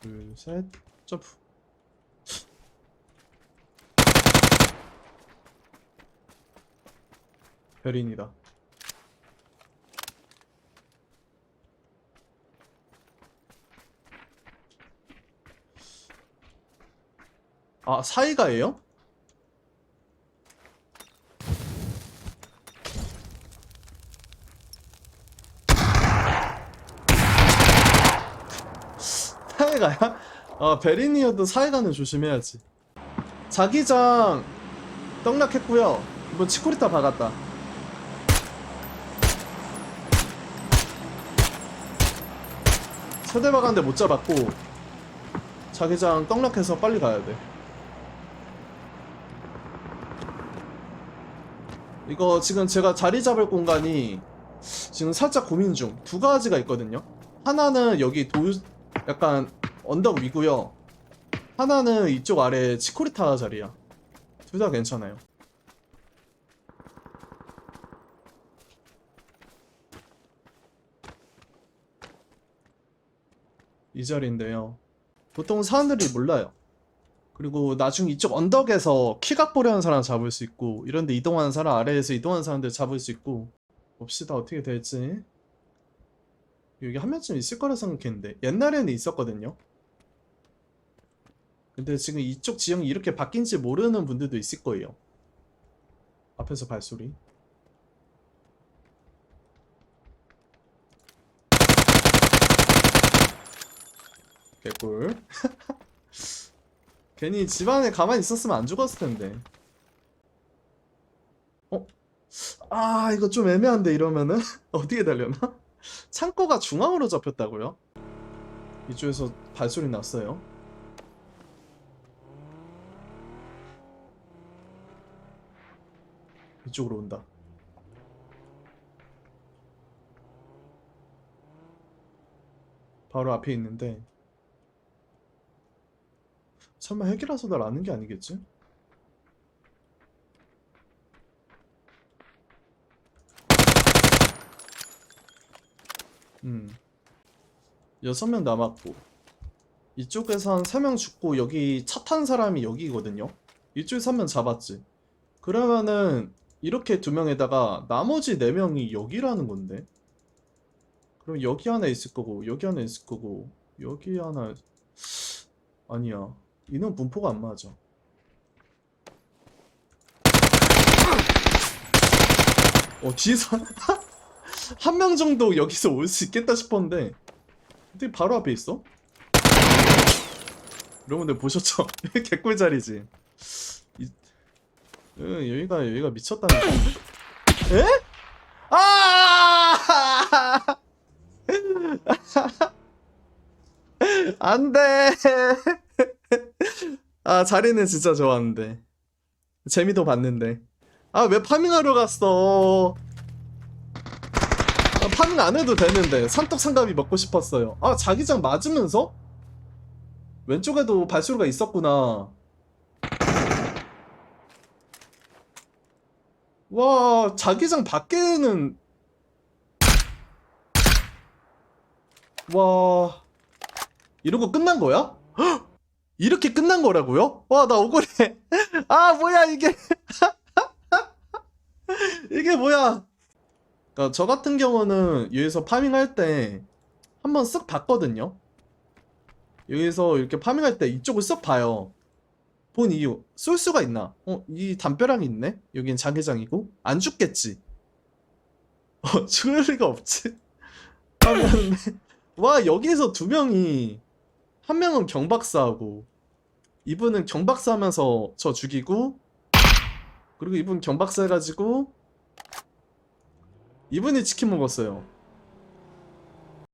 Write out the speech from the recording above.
둘, 셋, 점프. 별인이다. 아, 사이가예요? 사이가야? 아, 베리니어도 사이가는 조심해야지. 자기장 떡락했고요. 이번 치코리타 박았다. 세대 박았는데 못 잡았고 자기장 떡락해서 빨리 가야 돼. 이거 지금 제가 자리 잡을 공간이 지금 살짝 고민 중. 두 가지가 있거든요. 하나는 여기 도 약간 언덕 위고요. 하나는 이쪽 아래 치코리타 자리야. 둘 다 괜찮아요. 이 자리인데요. 보통 사람들이 몰라요. 그리고 나중에 이쪽 언덕에서 키각 보려는 사람 잡을 수 있고 이런데 이동하는 사람 아래에서 이동하는 사람들 잡을 수 있고 봅시다 어떻게 될지 여기 한 명쯤 있을 거라 생각했는데 옛날에는 있었거든요 근데 지금 이쪽 지형이 이렇게 바뀐지 모르는 분들도 있을 거예요 앞에서 발소리 개꿀 괜히 집안에 가만히 있었으면 안 죽었을 텐데. 어? 아, 이거 좀 애매한데 이러면은 어디에 달려나? 창고가 중앙으로 잡혔다고요? 이쪽에서 발소리 났어요. 이쪽으로 온다. 바로 앞에 있는데 설마 핵이라서 날 아는 게 아니겠지? 음. 여섯 명 남았고 이쪽에서 한 세 명 죽고 여기 차 탄 사람이 여기거든요. 이쪽에서 한 명 잡았지. 그러면은 이렇게 두 명에다가 나머지 네 명이 여기라는 건데. 그럼 여기 하나 있을 거고 여기 하나 있을 거고 여기 하나 아니야. 이는 분포가 안 맞아. 어, 뒤에서 한 명 정도 여기서 올 수 있겠다 싶었는데 어떻게 바로 앞에 있어? 여러분들 보셨죠? 개꿀 자리지. 이, 응, 여기가 여기가 미쳤다는 거. 에? 아! 안 돼. 아, 자리는 진짜 좋았는데. 재미도 봤는데. 아, 왜 파밍하러 갔어? 아, 파밍 안 해도 되는데. 산떡삼갑이 먹고 싶었어요. 아, 자기장 맞으면서? 왼쪽에도 발소리가 있었구나. 와, 자기장 밖에는. 와. 이러고 끝난 거야? 헉! 이렇게 끝난 거라고요? 와, 나 억울해. 아, 뭐야, 이게. 이게 뭐야. 그러니까 저 같은 경우는 여기서 파밍할 때 한번 쓱 봤거든요. 여기서 이렇게 파밍할 때 이쪽을 쓱 봐요. 본 이유. 쏠 수가 있나? 어, 이 담벼락이 있네? 여긴 자기장이고? 안 죽겠지? 어, 죽을 리가 없지. 하면, 와, 여기서 두 명이 한 명은 경박사하고 이분은 경박사 하면서 저 죽이고 그리고 이분 경박사 해가지고 이분이 치킨 먹었어요